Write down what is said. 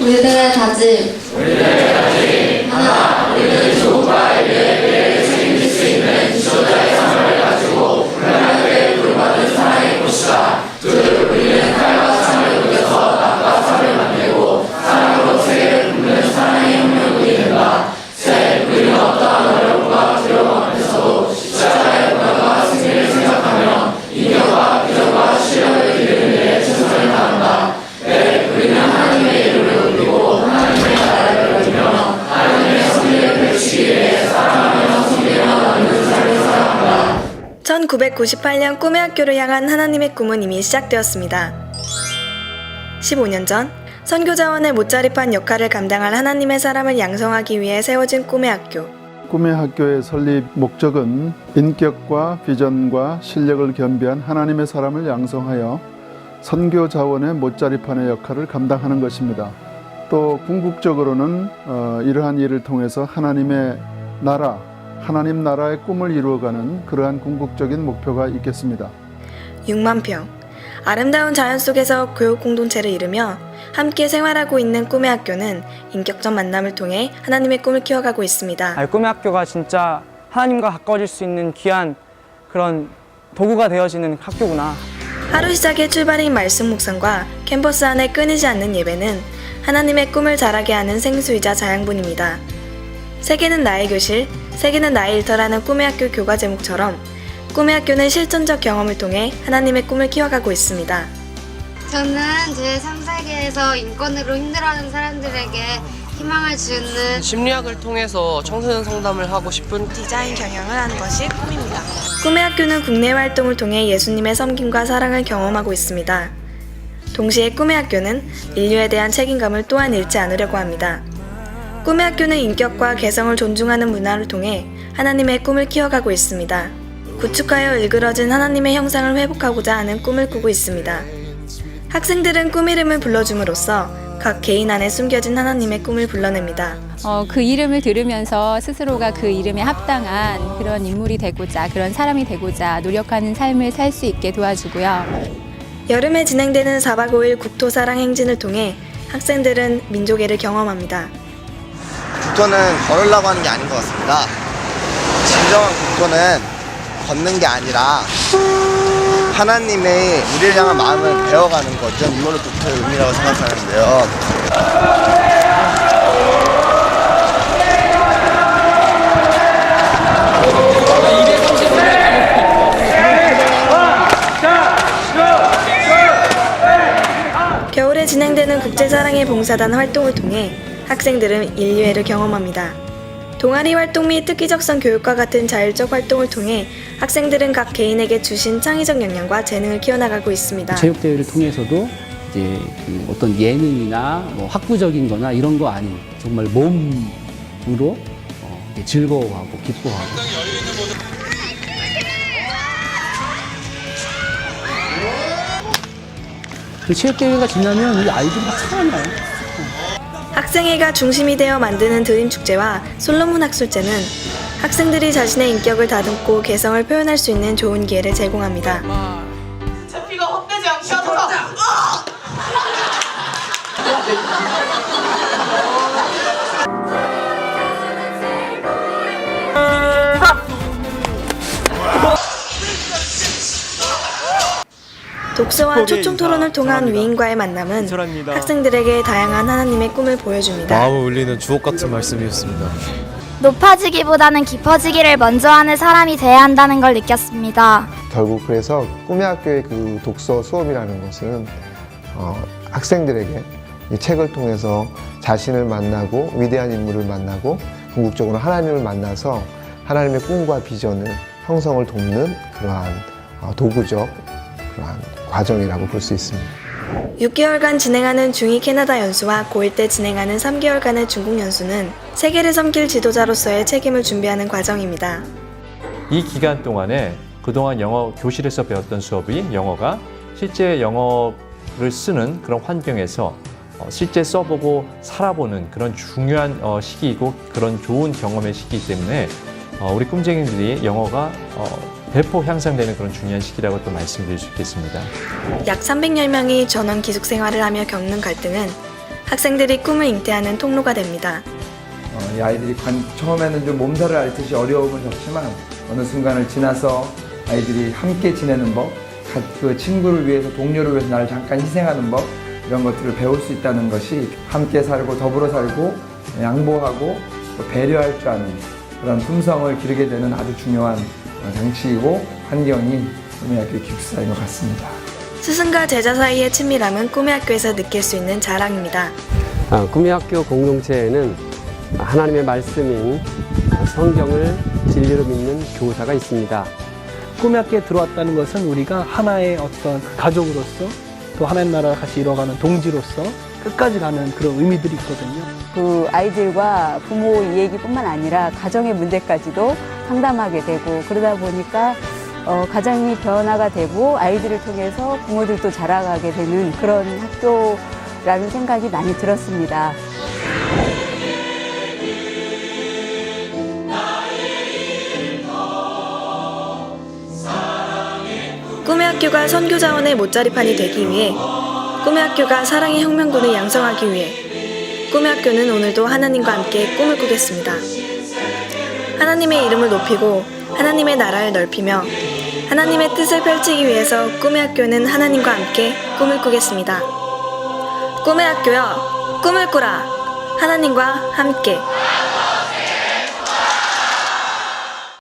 우리들의 다짐. (1998년) 꿈의 학교를 향한 하나님의 꿈은 이미 시작되었습니다. 15년 전 선교자원의 못자립한 역할을 감당할 하나님의 사람을 양성하기 위해 세워진 꿈의 학교. 꿈의 학교의 설립 목적은 인격과 비전과 실력을 겸비한 하나님의 사람을 양성하여 선교 자원의 못자리판의 역할을 감당하는 것입니다. 또 궁극적으로는 어, 이러한 일을 통해서 하나님의 나라, 하나님 나라의 꿈을 이루어가는 그러한 궁극적인 목표가 있겠습니다. 6만 평. 아름다운 자연 속에서 교육 공동체를 이루며 함께 생활하고 있는 꿈의 학교는 인격적 만남을 통해 하나님의 꿈을 키워가고 있습니다. 아, 꿈의 학교가 진짜 하나님과 가까워질 수 있는 귀한 그런 도구가 되어지는 학교구나. 하루 시작의 출발인 말씀 묵상과 캠퍼스 안에 끊이지 않는 예배는 하나님의 꿈을 자라게 하는 생수이자 자양분입니다. 세계는 나의 교실, 세계는 나의 일터라는 꿈의 학교 교과 제목처럼 꿈의 학교는 실전적 경험을 통해 하나님의 꿈을 키워가고 있습니다. 저는 제 3세계에서 인권으로 힘들어하는 사람들에게 희망을 주는 심리학을 통해서 청소년 상담을 하고 싶은 디자인 경영을 하는 것이 꿈입니다. 꿈의 학교는 국내 활동을 통해 예수님의 섬김과 사랑을 경험하고 있습니다. 동시에 꿈의 학교는 인류에 대한 책임감을 또한 잃지 않으려고 합니다. 꿈의 학교는 인격과 개성을 존중하는 문화를 통해 하나님의 꿈을 키워가고 있습니다. 구축하여 일그러진 하나님의 형상을 회복하고자 하는 꿈을 꾸고 있습니다. 학생들은 꿈 이름을 불러줌으로써 각 개인 안에 숨겨진 하나님의 꿈을 불러냅니다. 어, 그 이름을 들으면서 스스로가 그 이름에 합당한 그런 인물이 되고자 그런 사람이 되고자 노력하는 삶을 살 수 있게 도와주고요. 여름에 진행되는 4박 5일 국토사랑 행진을 통해 학생들은 민족애를 경험합니다. 국토는 걸으려고 하는 게 아닌 것 같습니다. 진정한 국토는 걷는 게 아니라 하나님의 우리를 향한 마음을 배워가는 것. 저는 이걸로 국토의 의미라고 생각하는데요. 겨울에 진행되는 국제사랑의 봉사단 활동을 통해 학생들은 인류애를 경험합니다. 동아리 활동 및 특기적성 교육과 같은 자율적 활동을 통해 학생들은 각 개인에게 주신 창의적 역량과 재능을 키워나가고 있습니다. 체육대회를 통해서도 이제 그 어떤 예능이나 뭐 학구적인 거나 이런 거 아닌 정말 몸으로 어, 즐거워하고 기뻐하고 그 체육대회가 지나면 이 아이들이 막 살아나요. 학생회가 중심이 되어 만드는 드림 축제와 솔로몬 학술제는 학생들이 자신의 인격을 다듬고 개성을 표현할 수 있는 좋은 기회를 제공합니다. 독서와 초청 토론을 통한 위인과의 만남은 학생들에게 다양한 하나님의 꿈을 보여줍니다. 마음을 울리는 주옥 같은 말씀이었습니다. 높아지기보다는 깊어지기를 먼저 하는 사람이 돼야 한다는 걸 느꼈습니다. 결국 그래서 꿈의 학교의 그 독서 수업이라는 것은 어, 학생들에게 이 책을 통해서 자신을 만나고 위대한 인물을 만나고 궁극적으로 하나님을 만나서 하나님의 꿈과 비전을 형성을 돕는 그러한 어, 도구적 그러한 과정이라고 볼 수 있습니다. 6개월간 진행하는 중2 캐나다 연수와 고1 때 진행하는 3개월간의 중국 연수는 세계를 섬길 지도자로서의 책임을 준비하는 과정입니다. 이 기간 동안에 그동안 영어 교실에서 배웠던 수업이 영어가 실제 영어를 쓰는 그런 환경에서 어, 실제 써보고 살아보는 그런 중요한 어, 시기이고 그런 좋은 경험의 시기이기 때문에 어, 우리 꿈쟁이들이 영어가 어, 배포 향상되는 그런 중요한 시기라고 또 말씀드릴 수 있겠습니다. 약 300여 명이 전원 기숙 생활을 하며 겪는 갈등은 학생들이 꿈을 잉태하는 통로가 됩니다. 어, 이 아이들이 관- 처음에는 좀 몸살을 앓듯이 어려움을 겪지만 어느 순간을 지나서 아이들이 함께 지내는 법, 가- 그 친구를 위해서 동료를 위해서 나를 잠깐 희생하는 법 이런 것들을 배울 수 있다는 것이 함께 살고 더불어 살고 양보하고 또 배려할 줄 아는 그런 품성을 기르게 되는 아주 중요한 어, 장치이고 환경이 꿈의 학교 기숙사인 것 같습니다. 스승과 제자 사이의 친밀함은 꿈의 학교에서 느낄 수 있는 자랑입니다. 아, 꿈의 학교 공동체에는 하나님의 말씀인 성경을 진리로 믿는 교사가 있습니다. 꿈의 학교에 들어왔다는 것은 우리가 하나의 어떤 가족으로서 또 하나님 나라를 같이 이뤄가는 동지로서 끝까지 가는 그런 의미들이 있거든요. 그 아이들과 부모 얘기뿐만 아니라 가정의 문제까지도 상담하게 되고 그러다 보니까 어, 가정이 변화가 되고 아이들을 통해서 부모들도 자라가게 되는 그런 학교라는 생각이 많이 들었습니다. 꿈의 학교가 선교 자원의 못자리판이 되기 위해 꿈의 학교가 사랑의 혁명군을 양성하기 위해 꿈의 학교는 오늘도 하나님과 함께 꿈을 꾸겠습니다. 하나님의 이름을 높이고 하나님의 나라를 넓히며 하나님의 뜻을 펼치기 위해서 꿈의 학교는 하나님과 함께 꿈을 꾸겠습니다. 꿈의 학교여 꿈을 꾸라 하나님과 함께